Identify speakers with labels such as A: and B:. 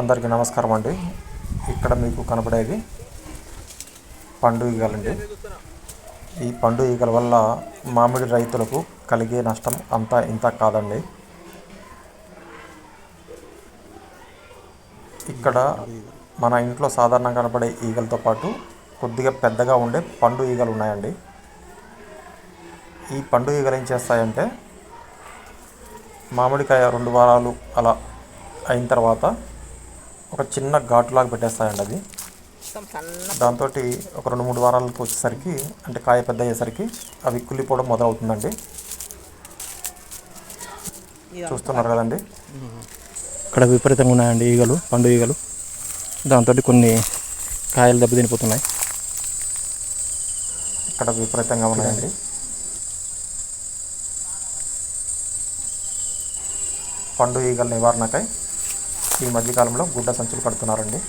A: అందరికీ నమస్కారం అండి. ఇక్కడ మీకు కనపడేది పండు ఈగలండి ఈ పండు ఈగల వల్ల మామిడి రైతులకు కలిగే నష్టం అంతా ఇంత కాదండి. ఇక్కడ మన ఇంట్లో సాధారణంగా కనపడే ఈగలతో పాటు కొద్దిగా పెద్దగా ఉండే పండు ఈగలు ఉన్నాయండి. ఈ పండు ఈగలు ఏం చేస్తాయంటే మామిడికాయ రెండు వారాలు అలా అయిన తర్వాత ఒక చిన్న ఘాటులాగా పెట్టేస్తాయండి అది. దాంతో ఒక రెండు మూడు వారాలకు వచ్చేసరికి అంటే కాయ పెద్ద అయ్యేసరికి అవి కుళ్ళిపోవడం మొదలవుతుందండి. చూస్తున్నారు కదండి.
B: ఇక్కడ విపరీతంగా ఉన్నాయండి ఈగలు పండు ఈగలు. దాంతో కొన్ని కాయలు దెబ్బతినిపోతున్నాయి.
A: ఇక్కడ విపరీతంగా ఉన్నాయండి. పండు ఈగల నివారణకై ఈ మధ్యకాలంలో గుడ్డ సంచులు కడుతున్నారండి.